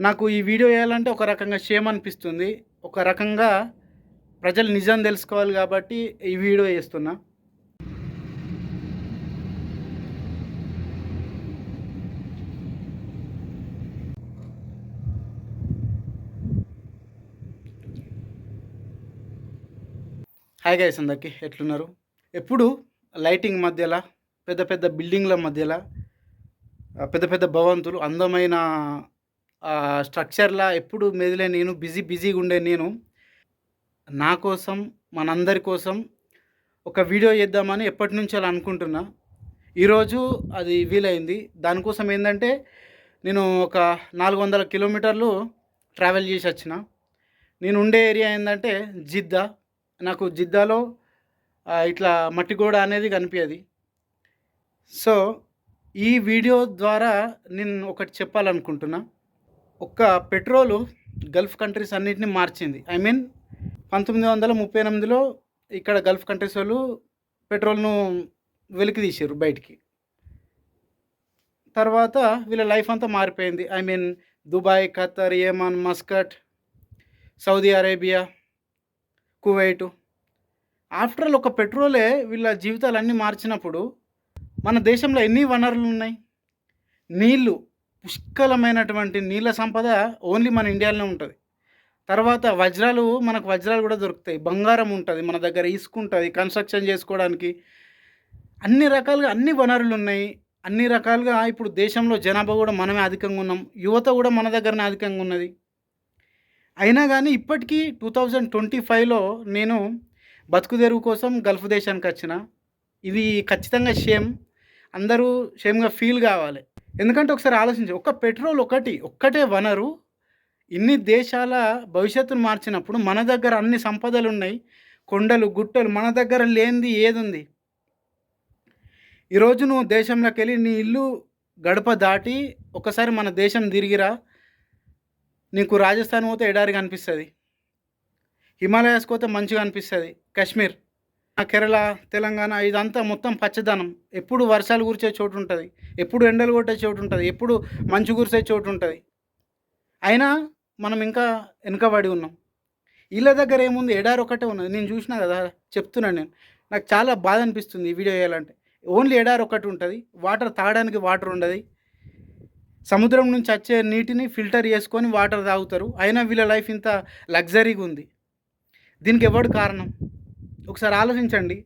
నాకు ఈ వీడియో వేయాలంటే ఒక రకంగా షేమ్ అనిపిస్తుంది. ఒక రకంగా ప్రజలు నిజం తెలుసుకోవాలి కాబట్టి ఈ వీడియో చేస్తున్నా. హాయ్ గైస్ అందరికీ ఎట్లున్నారు? ఎప్పుడు లైటింగ్ మధ్యలో పెద్ద పెద్ద బిల్డింగ్ల మధ్యలో పెద్ద పెద్ద భవంతులు అందమైన స్ట్రక్చర్లా ఎప్పుడు మెదిలే నేను బిజీ బిజీగా ఉండే నేను నా కోసం మనందరి కోసం ఒక వీడియో చేద్దామని ఎప్పటి నుంచో అలా అనుకుంటున్నా. ఈరోజు అది వీలైంది. దానికోసం ఏంటంటే నేను ఒక నాలుగు వందల కిలోమీటర్లు ట్రావెల్ చేసి వచ్చిన. నేను ఉండే ఏరియా ఏంటంటే జిద్దా. నాకు జిద్దాలో ఇట్లా మట్టి గోడ అనేది కనిపించదు సో ఈ వీడియో ద్వారా నేను ఒకటి చెప్పాలనుకుంటున్నా. ఒక్క పెట్రోలు గల్ఫ్ కంట్రీస్ అన్నిటిని మార్చింది. ఐ మీన్ పంతొమ్మిది వందల ముప్పై ఎనిమిదిలో ఇక్కడ గల్ఫ్ కంట్రీస్ వాళ్ళు పెట్రోల్ను వెలికి తీసారు బయటికి. తర్వాత వీళ్ళ లైఫ్ అంతా మారిపోయింది. I mean Dubai Qatar Oman Muscat Saudi Arabia Kuwait. After all ఒక పెట్రోలే వీళ్ళ జీవితాలన్నీ మార్చినప్పుడు మన దేశంలో ఎన్ని వనరులు ఉన్నాయి? నీళ్ళు పుష్కలమైనటువంటి నీళ్ళ సంపద ఓన్లీ మన ఇండియాలోనే ఉంటుంది. తర్వాత వజ్రాలు మనకు వజ్రాలు కూడా దొరుకుతాయి. బంగారం ఉంటుంది మన దగ్గర ఇసుకుంటుంది కన్స్ట్రక్షన్ చేసుకోవడానికి. అన్ని రకాలుగా అన్ని వనరులు ఉన్నాయి. అన్ని రకాలుగా ఇప్పుడు దేశంలో జనాభా కూడా మనమే అధికంగా ఉన్నాం. యువత కూడా మన దగ్గరనే అధికంగా ఉన్నది. అయినా కానీ ఇప్పటికీ టూ థౌజండ్ ట్వంటీ ఫైవ్లో నేను బతుకు కోసం గల్ఫ్ దేశానికి వచ్చిన. ఇది ఖచ్చితంగా షేమ్. అందరూ షేమ్గా ఫీల్ కావాలి. ఎందుకంటే ఒకసారి ఆలోచించి ఒక పెట్రోల్ ఒకటి ఒక్కటే వనరు. ఇన్ని దేశాల భవిష్యత్తును మార్చినప్పుడు మన దగ్గర అన్ని సంపదలు ఉన్నాయి. కొండలు గుట్టలు మన దగ్గర లేనిది ఏదుంది? ఈరోజు నువ్వు దేశంలోకి వెళ్ళి నీ ఇల్లు గడప దాటి ఒకసారి మన దేశం తిరిగిరా. నీకు రాజస్థాన్ పోతే ఎడారిగా అనిపిస్తుంది. హిమాలయాస్ పోతే మంచిగా అనిపిస్తుంది. కాశ్మీర్. కేరళ తెలంగాణ ఇదంతా మొత్తం పచ్చదనం. ఎప్పుడు వర్షాలు కురిసే చోటు ఉంటుంది. ఎప్పుడు ఎండలు కొట్టే చోటు ఉంటుంది. ఎప్పుడు మంచు కురిసే చోటు ఉంటుంది. అయినా మనం ఇంకా వెనుకబడి ఉన్నాం. వీళ్ళ దగ్గర ఏముంది? ఎడారి ఒకటే ఉన్నది. నేను చూసినా కదా చెప్తున్నాను నేను. నాకు చాలా బాధ అనిపిస్తుంది ఈ వీడియో వేయాలంటే ఓన్లీ ఎడారి ఒకటి ఉంటుంది. వాటర్ తాగడానికి వాటర్ ఉండదు. సముద్రం నుంచి వచ్చే నీటిని ఫిల్టర్ చేసుకొని వాటర్ తాగుతారు. అయినా వీళ్ళ లైఫ్ ఇంత లగ్జరీగా ఉంది. దీనికి ఎవడు కారణం? ఒకసారి ఆలోచించండి.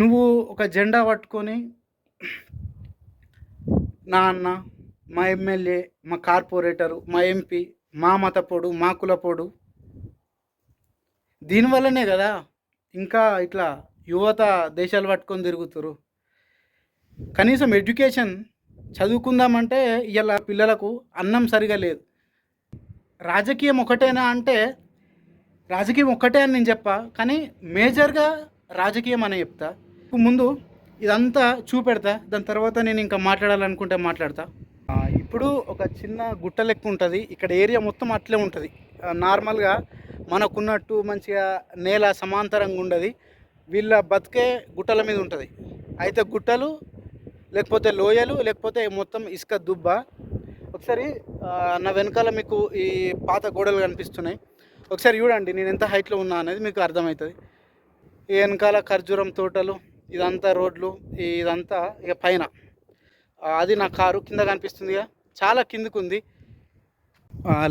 నువ్వు ఒక జెండా పట్టుకొని నా అన్న మా ఎమ్మెల్యే మా కార్పొరేటరు మా ఎంపీ మా మతపోడు మా కులపోడు దీనివల్లనే కదా ఇంకా ఇట్లా యువత దేశాలు పట్టుకొని తిరుగుతారు కనీసం ఎడ్యుకేషన్ చదువుకుందామంటే ఇలా పిల్లలకు అన్నం సరిగా లేదు. రాజకీయం ఒకటేనా అంటే రాజకీయం ఒక్కటే అని నేను చెప్పా కానీ మేజర్గా రాజకీయం అని చెప్తా. ముందు ఇదంతా చూపెడతా దాని తర్వాత నేను ఇంకా మాట్లాడాలనుకుంటే మాట్లాడతా. ఇప్పుడు ఒక చిన్న గుట్ట లెక్క ఉంటుంది ఇక్కడ ఏరియా మొత్తం అట్లే ఉంటుంది. నార్మల్గా మనకున్నట్టు మంచిగా నేల సమాంతరంగా ఉండదు వీళ్ళ బతికే గుట్టల మీద ఉంటుంది. అయితే గుట్టలు లేకపోతే లోయలు లేకపోతే మొత్తం ఇసుక దుబ్బ. ఒకసారి నా వెనకాల మీకు ఈ పాత గోడలు కనిపిస్తున్నాయి. ఒకసారి చూడండి నేను ఎంత హైట్లో ఉన్నా అనేది మీకు అర్థమవుతుంది. ఈ వెనకాల ఖర్జూరం తోటలు ఇదంతా రోడ్లు ఇదంతా ఇక పైన. అది నా కారు కింద కనిపిస్తుందిగా చాలా కిందకు ఉంది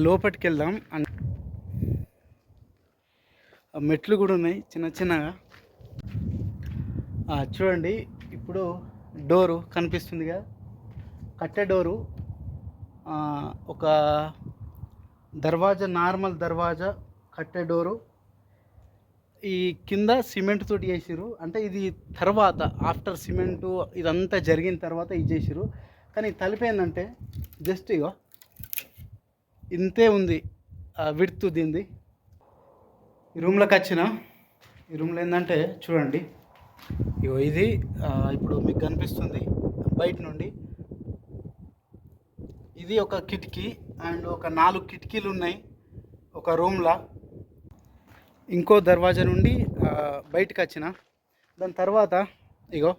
లోపలికి వెళ్దాం మెట్లు కూడా ఉన్నాయి చిన్న చిన్నగా. చూడండి ఇప్పుడు డోరు కనిపిస్తుందిగా కట్టె డోరు ఒక దర్వాజా నార్మల్ దర్వాజా కట్టే డోరు. ఈ కింద సిమెంట్ తోటి చేసిరు అంటే ఇది తర్వాత ఆఫ్టర్ సిమెంటు ఇదంతా జరిగిన తర్వాత ఇది చేసిరు కానీ తలుపు ఏంటంటే జస్ట్ ఇగో ఇంతే ఉంది విడుతు దీంది ఈ రూమ్లోకి వచ్చిన ఈ రూమ్లో ఏంటంటే చూడండి. ఇగో ఇది ఇప్పుడు మీకు కనిపిస్తుంది బయట నుండి. ఇది ఒక కిటికీ అండ్ ఒక నాలుగు కిటికీలు ఉన్నాయి ఒక రూమ్లో. ఇంకో దర్వాజా నుండి బయటకు వచ్చిన. దాని తర్వాత ఇగో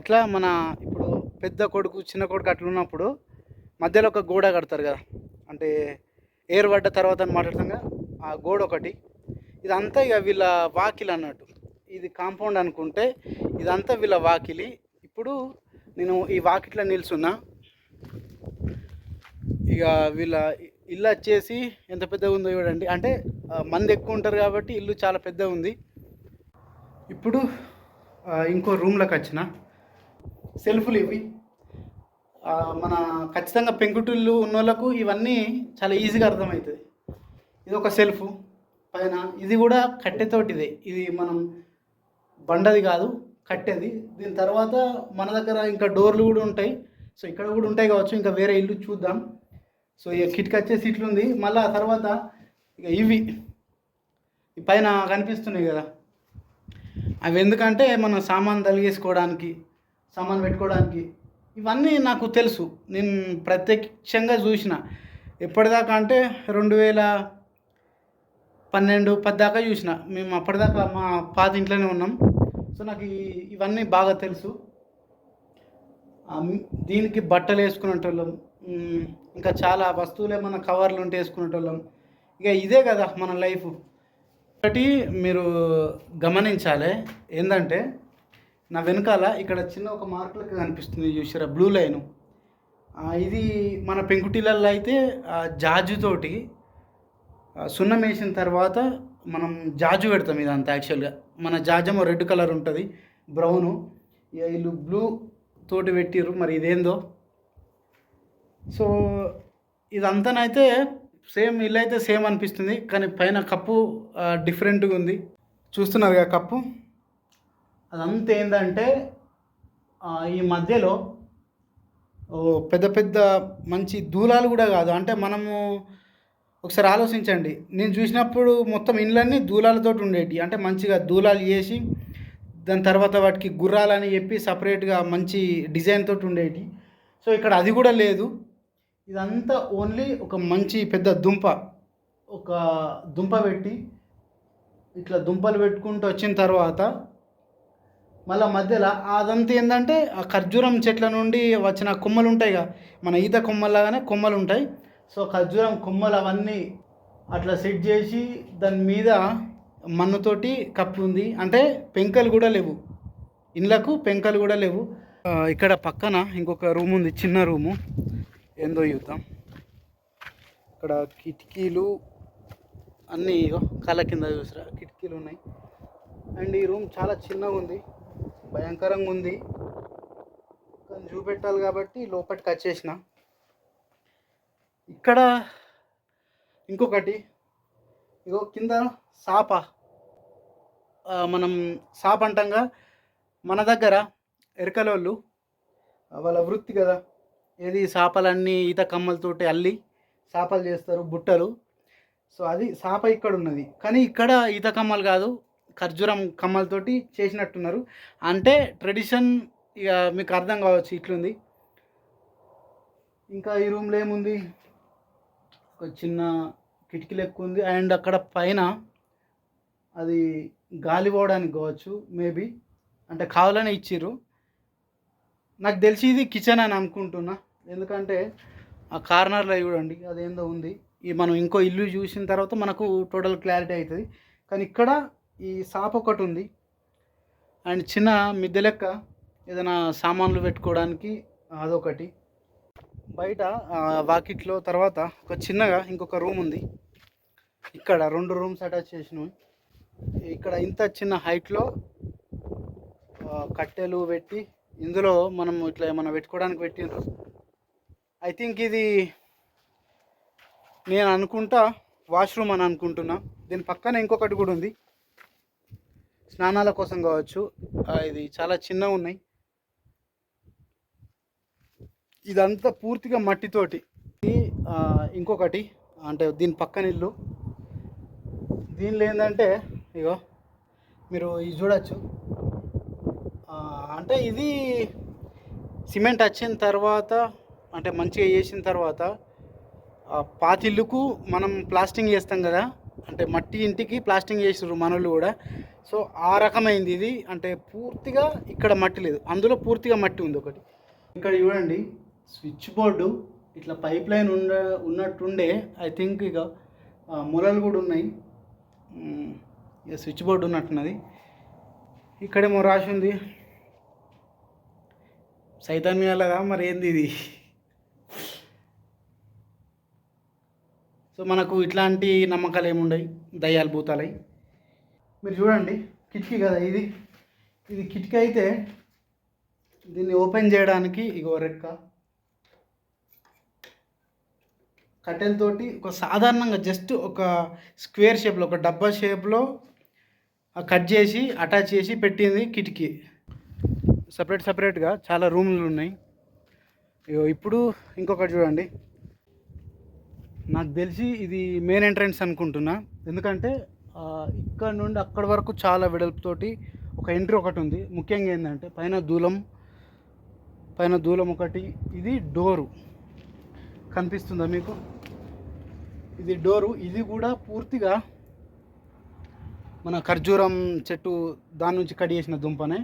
ఎట్లా మన ఇప్పుడు పెద్ద కొడుకు చిన్న కొడుకు అట్లా ఉన్నప్పుడు మధ్యలో ఒక గోడ కడతారు కదా. అంటే ఏరు పడ్డ తర్వాత అని మాట్లాడతాం కదా. ఆ గోడ ఒకటి. ఇదంతా ఇక వీళ్ళ వాకిలి అన్నట్టు. ఇది కాంపౌండ్ అనుకుంటే ఇదంతా వీళ్ళ వాకిలి. ఇప్పుడు నేను ఈ వాకిట్లో నిల్చున్నా. ఇక వీళ్ళ ఇల్లు వచ్చేసి ఎంత పెద్దగా ఉందో చూడండి. అంటే మంది ఎక్కువ ఉంటారు కాబట్టి ఇల్లు చాలా పెద్దగా ఉంది. ఇప్పుడు ఇంకో రూమ్లోకి వచ్చిన. సెల్ఫ్లు ఇవి. మన ఖచ్చితంగా పెంకుటిల్లు ఉన్న వాళ్ళకు ఇవన్నీ చాలా ఈజీగా అర్థమవుతుంది ఇది ఒక సెల్ఫ్ పైన. ఇది కూడా కట్టెతోటిదే ఇది మనం బండది కాదు కట్టేది. దీని తర్వాత మన దగ్గర ఇంకా డోర్లు కూడా ఉంటాయి. సో ఇక్కడ కూడా ఉంటాయి కావచ్చు. ఇంకా వేరే ఇల్లు చూద్దాం. సో ఇక కిటికీ వచ్చేసి ఇట్లుంది మళ్ళీ ఆ తర్వాత ఇక ఇవి. ఈ పైన కనిపిస్తున్నాయి కదా. అవి ఎందుకంటే మన సామాన్ తలిగేసుకోవడానికి సామాన్ పెట్టుకోవడానికి ఇవన్నీ నాకు తెలుసు. నేను ప్రత్యక్షంగా చూసిన. ఎప్పటిదాకా అంటే రెండు వేల పన్నెండు పద్దాకా చూసిన. మేము అప్పటిదాకా మా పాత ఇంట్లోనే ఉన్నాం. సో నాకు ఇవన్నీ బాగా తెలుసు. దీనికి బట్టలు వేసుకునేటోళ్ళం. ఇంకా చాలా వస్తువులు ఏమన్నా కవర్లు ఉంటే వేసుకునేటోళ్ళం. ఇక ఇదే కదా మన లైఫ్. ఒకటి మీరు గమనించాలి ఏంటంటే నా వెనకాల ఇక్కడ చిన్న ఒక మార్కులకు కనిపిస్తుంది చూసారా బ్లూ లైను. ఇది మన పెంకుటిలల్లో అయితే ఆ, జాజుతోటి సున్నం వేసిన తర్వాత మనం జాజు పెడతాం ఇదంతా యాక్చువల్గా. మన జాజేమో రెడ్ కలర్ ఉంటుంది బ్రౌను. ఇక వీళ్ళు బ్లూ తోటి పెట్టిర్రు మరి ఇదేందో. సో ఇదంతానైతే సేమ్ ఇల్లు అయితే సేమ్ అనిపిస్తుంది కానీ పైన కప్పు డిఫరెంట్గా ఉంది. చూస్తున్నారు కదా కప్పు? అదంతా ఏంటంటే ఈ మధ్యలో పెద్ద పెద్ద మంచి దూలాలు కూడా కాదు. అంటే మనము ఒకసారి ఆలోచించండి. నేను చూసినప్పుడు మొత్తం ఇండ్లన్నీ దూలాలతో ఉండేవి అంటే మంచిగా దూలాలు చేసి దాని తర్వాత వాటికి గుర్రాలని చెప్పి సపరేట్గా మంచి డిజైన్ తోటి ఉండేవి సో ఇక్కడ అది కూడా లేదు. ఇదంతా ఓన్లీ ఒక మంచి పెద్ద దుంప. ఒక దుంప పెట్టి ఇట్లా దుంపలు పెట్టుకుంటూ వచ్చిన తర్వాత మళ్ళీ మధ్యలో అదంతా ఏంటంటే ఆ ఖర్జూరం చెట్ల నుండి వచ్చిన కొమ్మలు ఉంటాయిగా మన ఈత కొమ్మలాగానే కొమ్మలు ఉంటాయి. సో ఖర్జూరం కొమ్మలు అవన్నీ అట్లా సెట్ చేసి దాని మీద మన్నుతోటి కప్పి ఉంది అంటే పెంకలు కూడా లేవు. ఇండ్లకు పెంకలు కూడా లేవు. ఇక్కడ పక్కన ఇంకొక రూమ్ ఉంది చిన్న రూము. ఏందో చూద్దాం. ఇక్కడ కిటికీలు అన్నీ కళ్ళ కింద చూసిరా కిటికీలు ఉన్నాయి. అండ్ ఈ రూమ్ చాలా చిన్నగా ఉంది భయంకరంగా ఉంది. కానీ చూపెట్టాలి కాబట్టి లోపలికి వచ్చేసిన. ఇక్కడ ఇంకొకటి ఇగో కింద సాప. మనం సాప అంటంగా మన దగ్గర ఎరకలోళ్ళు వాళ్ళ వృత్తి కదా. ఏది చేపలన్నీ ఈత కమ్మలతోటి అల్లి చేపలు చేస్తారు బుట్టలు. సో అది సాప ఇక్కడ ఉన్నది కానీ ఇక్కడ ఈత కమ్మలు కాదు ఖర్జూరం కమ్మలతోటి చేసినట్టున్నారు. అంటే ట్రెడిషన్ ఇక మీకు అర్థం కావచ్చు ఇట్లుంది. ఇంకా ఈ రూమ్లో ఏముంది? ఒక చిన్న కిటికీలు ఎక్కువ ఉంది. అండ్ అక్కడ పైన అది గాలి పోవడానికి కావచ్చు మేబీ. అంటే కావాలనే ఇచ్చిర్రు. నాకు తెలిసి ఇది కిచెన్ అని అనుకుంటున్నా. ఎందుకంటే ఆ కార్నర్లో చూడండి అదేందో ఉంది. ఈ మనం ఇంకో ఇల్లు చూసిన తర్వాత మనకు టోటల్ క్లారిటీ అవుతుంది. కానీ ఇక్కడ ఈ సాప్ ఒకటి ఉంది. అండ్ చిన్న మిద్దె లెక్క ఏదైనా సామాన్లు పెట్టుకోవడానికి అదొకటి. బయట వాకిట్లో తర్వాత ఒక చిన్నగా ఇంకొక రూమ్ ఉంది. ఇక్కడ రెండు రూమ్స్ అటాచ్ చేసినవి. ఇక్కడ ఇంత చిన్న హైట్లో కట్టెలు పెట్టి ఇందులో మనం ఇట్లా ఏమైనా పెట్టుకోవడానికి పెట్టిండ్రు. ఐ థింక్ ఇది నేను అనుకుంటా వాష్రూమ్ అని అనుకుంటున్నా. దీని పక్కన ఇంకొకటి కూడా ఉంది. స్నానాల కోసం కావచ్చు. ఇది చాలా చిన్నగా ఉన్నాయి. ఇదంతా పూర్తిగా మట్టితోటి. ఇంకొకటి అంటే దీని పక్కన ఇల్లు. దీనిలో ఏంటంటే ఇగో మీరు ఇది చూడొచ్చు. అంటే ఇది సిమెంట్ వచ్చిన తర్వాత అంటే మంచిగా చేసిన తర్వాత పాతిల్లుకు మనం ప్లాస్టింగ్ చేస్తాం కదా అంటే మట్టి ఇంటికి ప్లాస్టింగ్ చేసారు మనోళ్ళు కూడా. సో ఆ రకమైంది ఇది. అంటే పూర్తిగా ఇక్కడ మట్టి లేదు. అందులో పూర్తిగా మట్టి ఉంది ఒకటి. ఇక్కడ చూడండి స్విచ్ బోర్డు ఇట్లా పైప్ లైన్ ఉండ ఉన్నట్టుండే ఐ థింక్ ఇక మొలలు కూడా ఉన్నాయి. ఇక స్విచ్ బోర్డు ఉన్నట్టున్నది. ఇక్కడేమో రాసి ఉంది. సైతాన్ మీదలాగా మరి ఏంది ఇది? సో మనకు ఇట్లాంటి నమ్మకాలు ఏముండయి? దయ్యాలు భూతాలై. మీరు చూడండి కిటికీ కదా ఇది. ఇది కిటికీ అయితే దీన్ని ఓపెన్ చేయడానికి ఇగో రెక్క. కట్టెలతోటి ఒక సాధారణంగా జస్ట్ ఒక స్క్వేర్ షేప్లో ఒక డబ్బా షేప్లో కట్ చేసి అటాచ్ చేసి పెట్టింది కిటికీ. సపరేట్ సపరేట్గా చాలా రూమ్లు ఉన్నాయి. ఇగో ఇప్పుడు ఇంకొకటి చూడండి. నాకు తెలిసి ఇది మెయిన్ ఎంట్రన్స్ అనుకుంటున్నా. ఎందుకంటే ఇక్కడ నుండి అక్కడ వరకు చాలా వెడల్పుతోటి ఒక ఎంట్రీ ఒకటి ఉంది. ముఖ్యంగా ఏంటంటే పైన దూలం పైన దూలం ఒకటి ఇది డోరు. కనిపిస్తుందా మీకు? ఇది డోరు. ఇది కూడా పూర్తిగా మన ఖర్జూరం చెట్టు దాని నుంచి కట్ చేసిన దుంపనే.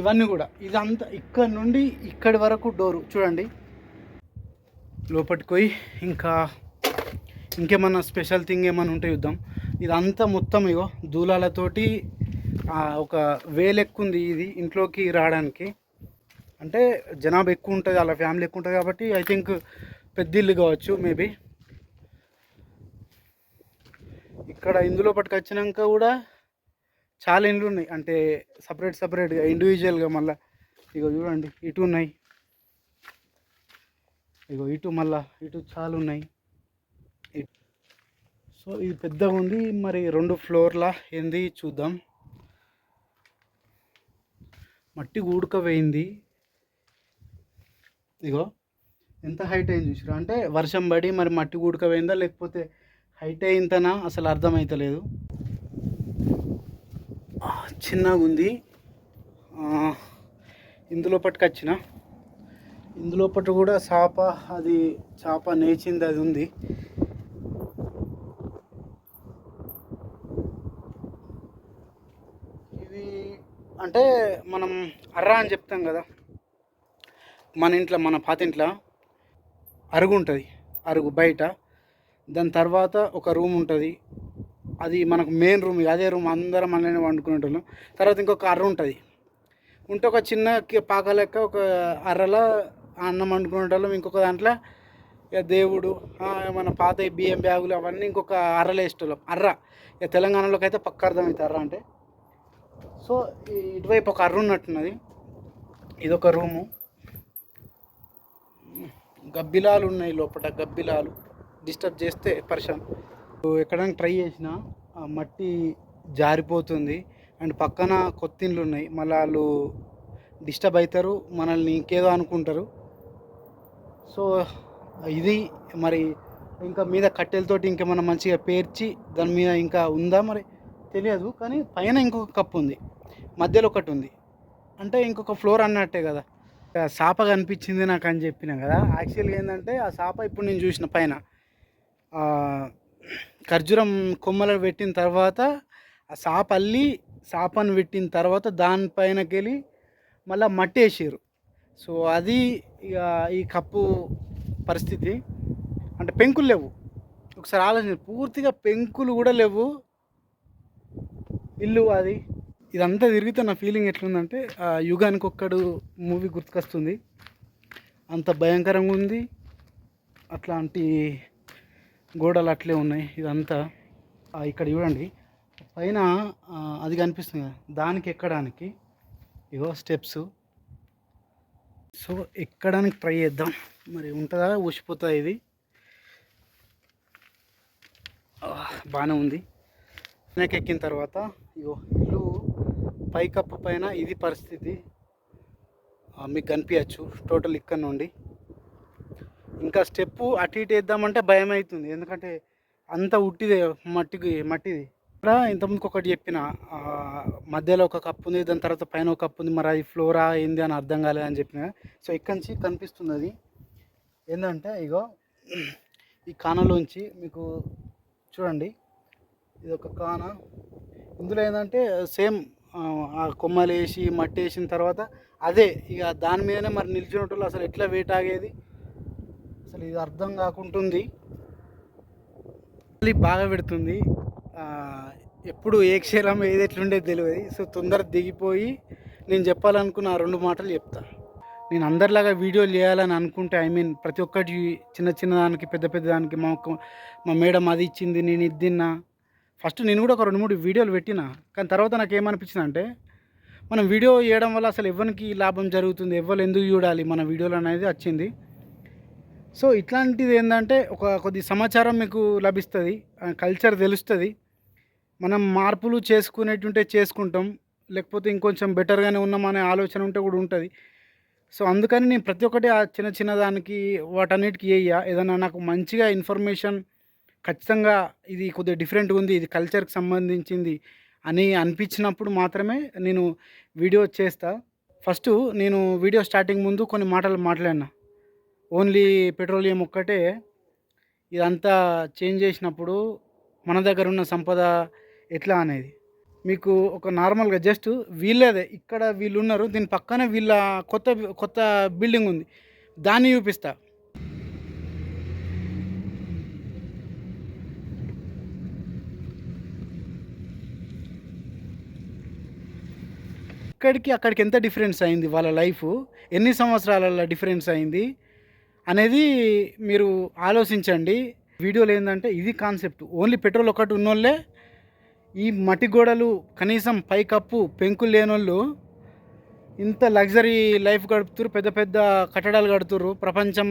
ఇవన్నీ కూడా. ఇదంతా ఇక్కడ నుండి ఇక్కడి వరకు డోరు. చూడండి. లోపలికి పోయి ఇంకా ఇంకేమన్నా స్పెషల్ థింగ్ ఏమైనా ఉంటే చూద్దాం. ఇదంతా మొత్తం ఇగో దూలాలతోటి ఒక వేలెక్కుంది ఇది ఇంట్లోకి రావడానికి. అంటే జనాభా ఎక్కువ ఉంటుంది అలా ఫ్యామిలీ ఎక్కువ ఉంటుంది కాబట్టి ఐ థింక్ పెద్ద ఇల్లు కావచ్చు మేబీ. ఇక్కడ ఇందులో పట్టుకు వచ్చినాక కూడా చాలా ఇండ్లు ఉన్నాయి. అంటే సపరేట్ సపరేట్గా ఇండివిజువల్గా మళ్ళీ. ఇగో చూడండి ఇటు ఉన్నాయి ఇగో ఇటు మళ్ళా ఇటు చాలా ఉన్నాయి. సో ఇది పెద్దగా ఉంది. మరి రెండు ఫ్లోర్లా ఏంది చూద్దాం. మట్టి ఉడకవేయింది ఇగో ఎంత హైట్ అయింది చూసారా? అంటే వర్షం పడి మరి మట్టి ఉడకవేయిందా లేకపోతే హైట్ అయింతనా అసలు అర్థమవుతలేదు చిన్నగా ఉంది. ఇందులో పట్టుకొచ్చిన ఇందులో పట్టు కూడా చేప అది చేప నేచింది అది ఉంది ఇది అంటే మనం అర్రా అని చెప్తాం కదా. మన ఇంట్లో మన పాతింట్లో అరుగు ఉంటుంది. అరుగు బయట. దాని తర్వాత ఒక రూమ్ ఉంటుంది. అది మనకు మెయిన్ రూమ్ ఇక అదే రూమ్ అందరం మనలోనే వండుకునేటోళ్ళం. తర్వాత ఇంకొక అర్ర ఉంటుంది. ఉంటే ఒక చిన్న పాక లెక్క ఒక అర్రలో అన్నం వండుకునేటోళ్ళం. ఇంకొక దాంట్లో ఇక దేవుడు మన పాత బియ్యం బ్యాగులు అవన్నీ ఇంకొక అర్రలు వేసేటోళ్ళం. అర్ర. ఇక తెలంగాణలోకి అయితే పక్క అర్థమవుతుంది అర్ర అంటే. సో ఇటువైపు ఒక అర్రు ఉన్నట్టున్నది ఇదొక రూము. గబ్బిలాలు ఉన్నాయి లోపల గబ్బిలాలు. డిస్టర్బ్ చేస్తే పరిశాన్ ఎక్కడానికి ట్రై చేసినా ఆ మట్టి జారిపోతుంది. అండ్ పక్కన కొత్తిండ్లు ఉన్నాయి. మళ్ళీ వాళ్ళు డిస్టర్బ్ అవుతారు మనల్ని ఇంకేదో అనుకుంటారు. సో ఇది మరి ఇంకా మీద కట్టెలతోటి ఇంకేమైనా మంచిగా పేర్చి దాని మీద ఇంకా ఉందా మరి? తెలియదు కానీ పైన ఇంకొక కప్పు ఉంది. మధ్యలో ఒకటి ఉంది. అంటే ఇంకొక ఫ్లోర్ అన్నట్టే కదా. సాప కనిపించింది నాకు అని చెప్పిన కదా. యాక్చువల్గా ఏంటంటే ఆ సాప ఇప్పుడు నేను చూసిన పైన. ఖర్జూరం కొమ్మలు పెట్టిన తర్వాత ఆ సాప అల్లి సాపను పెట్టిన తర్వాత దానిపైనకి వెళ్ళి మళ్ళీ మట్టి వేసారు సో అది ఇక ఈ కప్పు పరిస్థితి. అంటే పెంకులు లేవు. ఒకసారి ఆలోచన పూర్తిగా పెంకులు కూడా లేవు. ఇల్లు అది. ఇదంతా తిరిగితే నా ఫీలింగ్ ఎట్లుందంటే ఆ యుగానికి ఒక్కడు మూవీ గుర్తుకొస్తుంది. అంత భయంకరంగా ఉంది. అట్లాంటి గోడలు అట్లే ఉన్నాయి ఇదంతా. ఇక్కడ చూడండి. పైన అది కనిపిస్తుంది కదా. దానికి ఎక్కడానికి? ఇగో స్టెప్స్ సో ఎక్కడానికి ట్రై చేద్దాం. మరి ఉంటుందా? ఊసిపోతుందా ఇది? బాగానే ఉంది. వెనక్కి ఎక్కిన తర్వాత ఇగో ఇల్లు పైకప్పు పైన ఇది పరిస్థితి. మీకు కనిపించచ్చు. టోటల్ ఇక్కడ నుండి. ఇంకా స్టెప్పు అటు ఇటు వేద్దామంటే భయం అవుతుంది ఎందుకంటే అంత ఉట్టిదే మట్టికి మట్టిది. ఇక్కడ ఇంతకుముందుకు ఒకటి చెప్పిన మధ్యలో ఒక కప్పు ఉంది దాని తర్వాత పైన ఒక కప్పు ఉంది. మరి అది ఫ్లోరా ఏంది అని అర్థం కాలేదని చెప్పిన. సో ఇక్కడి నుంచి కనిపిస్తుంది అది ఏంటంటే ఇగో ఈ కానలోంచి మీకు చూడండి. ఇది ఒక కాన. ఇందులో ఏంటంటే సేమ్ ఆ కొమ్మలు వేసి మట్టి వేసిన తర్వాత అదే ఇక దాని మీదనే మరి నిల్చున్నట్టు అసలు ఎట్లా వెయిట్ ఆగేది అసలు ఇది అర్థం కాకుంటుంది. మళ్ళీ బాగా పెడుతుంది. ఎప్పుడు ఏ క్షీరం ఏది ఎట్లుండేది తెలియదు. సో తొందర దిగిపోయి నేను చెప్పాలనుకున్న ఆ రెండు మాటలు చెప్తా. నేను అందరిలాగా వీడియోలు చేయాలని అనుకుంటే ఐ మీన్ ప్రతి ఒక్కటి చిన్న చిన్న దానికి పెద్ద పెద్ద దానికి మా మా మేడం అది ఇచ్చింది నేను ఇది తిన్నా. ఫస్ట్ నేను కూడా ఒక రెండు మూడు వీడియోలు పెట్టిన కానీ తర్వాత నాకు ఏమనిపించింది అంటే మనం వీడియో చేయడం వల్ల అసలు ఎవరికి లాభం జరుగుతుంది ఎవరు ఎందుకు చూడాలి మన వీడియోలు అనేది వచ్చింది. సో ఇట్లాంటిది ఏంటంటే ఒక కొద్ది సమాచారం మీకు లభిస్తుంది కల్చర్ తెలుస్తుంది. మనం మార్పులు చేసుకునేటుంటే చేసుకుంటాం లేకపోతే ఇంకొంచెం బెటర్గానే ఉన్నామనే ఆలోచన ఉంటే కూడా ఉంటుంది. సో అందుకని నేను ప్రతి ఒక్కటి ఆ చిన్న చిన్న దానికి వాటన్నిటికీ వేయ ఏదైనా నాకు మంచిగా ఇన్ఫర్మేషన్ ఖచ్చితంగా ఇది కొద్దిగా డిఫరెంట్గా ఉంది. ఇది కల్చర్కి సంబంధించింది అని అనిపించినప్పుడు మాత్రమే నేను వీడియో చేస్తా. ఫస్ట్ నేను వీడియో స్టార్టింగ్ ముందు కొన్ని మాటలు మాట్లాడినా. ఓన్లీ పెట్రోలియం ఒక్కటే. ఇదంతా చేంజ్ చేసినప్పుడు మన దగ్గర ఉన్న సంపద ఎట్లా అనేది. మీకు ఒక నార్మల్గా జస్ట్ వీళ్ళదే. ఇక్కడ వీళ్ళు ఉన్నారు దీని పక్కనే వీళ్ళ కొత్త కొత్త బిల్డింగ్ ఉంది. దాన్ని చూపిస్తా. ఇక్కడికి అక్కడికి ఎంత డిఫరెన్స్ అయింది వాళ్ళ లైఫ్? ఎన్ని సంవత్సరాల డిఫరెన్స్ అయింది? అనేది మీరు ఆలోచించండి. వీడియోలో ఏంటంటే ఇది కాన్సెప్ట్. ఓన్లీ పెట్రోల్ ఒకటి ఉన్నోళ్ళే ఈ మట్టి గోడలు కనీసం పైకప్పు పెంకులు లేనోళ్ళు ఇంత లగ్జరీ లైఫ్ గడుపుతురు పెద్ద పెద్ద కట్టడాలు కడుతుర్రు ప్రపంచం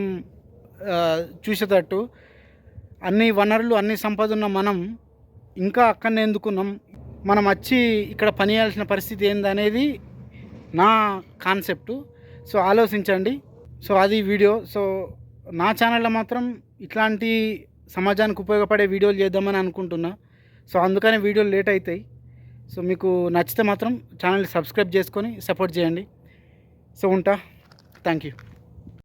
చూసేటట్టు. అన్ని వనరులు అన్ని సంపద ఉన్న మనం ఇంకా అక్కడనే ఎందుకున్నాం? మనం వచ్చి ఇక్కడ పని చేయాల్సిన పరిస్థితి ఏందనేది నా కాన్సెప్ట్. సో ఆలోచించండి. సో అది వీడియో. సో నా ఛానల్లో మాత్రం ఇట్లాంటి సమాజానికి ఉపయోగపడే వీడియోలు చేద్దామని అనుకుంటున్నా. సో అందుకనే వీడియోలు లేట్ అవుతాయి సో మీకు నచ్చితే మాత్రం ఛానల్ని సబ్స్క్రైబ్ చేసుకొని సపోర్ట్ చేయండి. సో ఉంటా. Thank you.